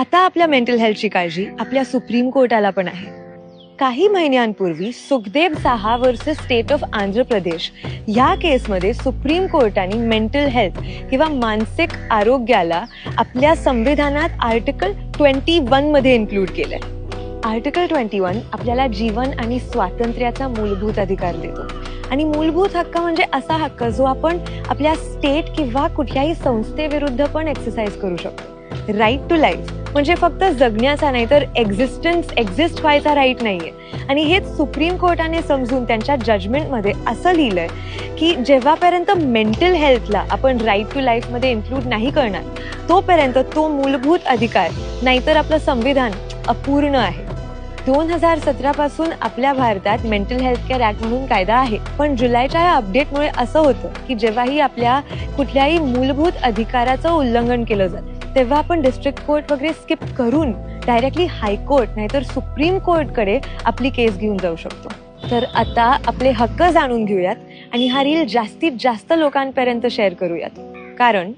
आता आपल्या मेंटल हेल्थची काळजी आपल्या सुप्रीम कोर्टाला पण आहे. काही महिन्यांपूर्वी Sukhdev Saha versus state of Andhra Pradesh या केसमध्ये सुप्रीम कोर्टाने मेंटल हेल्थ किंवा मानसिक आरोग्याला आपल्या संविधानात आर्टिकल ट्वेंटी वनमध्ये इन्क्लूड केलंय. आर्टिकल ट्वेंटी वन आपल्याला जीवन आणि स्वातंत्र्याचा मूलभूत अधिकार देतो. आणि मूलभूत हक्क म्हणजे असा हक्क जो आपण आपल्या स्टेट किंवा कुठल्याही संस्थेविरुद्ध पण एक्सरसाइज करू शकतो. राईट टू लाईफ म्हणजे फक्त जगण्याचा नाही तर एक्झिस्टन्स एक्झिस्ट व्हायचा राईट नाही आहे आणि हेच सुप्रीम कोर्टाने समजून त्यांच्या जजमेंटमध्ये असं लिहिलंय की जेव्हापर्यंत मेंटल हेल्थला आपण राईट टू लाईफमध्ये इन्क्लूड नाही करणार तोपर्यंत तो मूलभूत अधिकार नाहीतर आपलं संविधान अपूर्ण आहे. दोन हजार सतरा पासून आपल्या भारतात मेंटल हेल्थ केअर ऍक्ट म्हणून कायदा आहे पण जुलैच्या या अपडेटमुळे असं होतं की जेव्हाही आपल्या कुठल्याही मूलभूत अधिकाराचं उल्लंघन केलं जातं तेव्हा आपण डिस्ट्रिक्ट कोर्ट वगैरे स्किप करून डायरेक्टली हायकोर्ट नाहीतर सुप्रीम कोर्टकडे आपली केस घेऊन जाऊ शकतो. तर आता आपले हक्क जाणून घेऊयात आणि हा रील जास्तीत जास्त लोकांपर्यंत शेअर करूयात. कारण